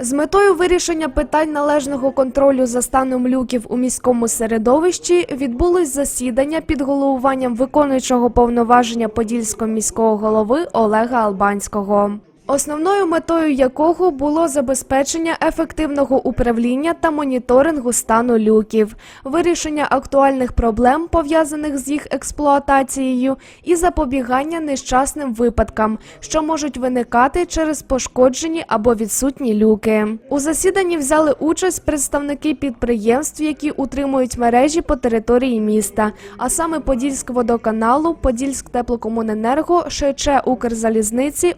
З метою вирішення питань належного контролю за станом люків у міському середовищі відбулось засідання під головуванням виконуючого повноваження Подільського міського голови Олега Албанського. Основною метою якого було забезпечення ефективного управління та моніторингу стану люків, вирішення актуальних проблем пов'язаних з їх експлуатацією і запобігання нещасним випадкам, що можуть виникати через пошкоджені або відсутні люки. У засіданні взяли участь представники підприємств, які утримують мережі по території міста, а саме Подільськводоканалу, Подільськтеплокомуненерго, ШЧ Укрзалізниці,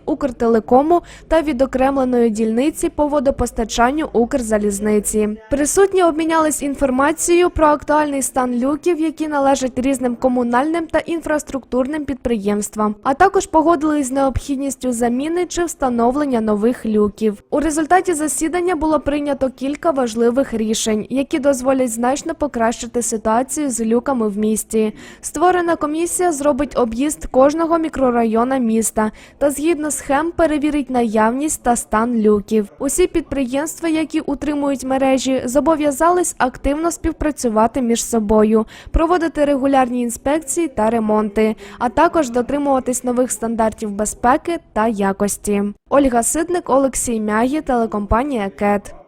Укртелекому та відокремленої дільниці по водопостачанню Укрзалізниці. Присутні обмінялись інформацією про актуальний стан люків, які належать різним комунальним та інфраструктурним підприємствам, а також погодились з необхідністю заміни чи встановлення нових люків. У результаті засідання було прийнято кілька важливих рішень, які дозволять значно покращити ситуацію з люками в місті. Створена комісія зробить об'їзд кожного мікрорайона міста та згідно схем перевірить наявність та стан люків. Усі підприємства, які утримують мережі, зобов'язались активно співпрацювати між собою, проводити регулярні інспекції та ремонти, а також дотримуватись нових стандартів безпеки та якості. Ольга Сидник, Олексій Мягі, телекомпанія КЕТ.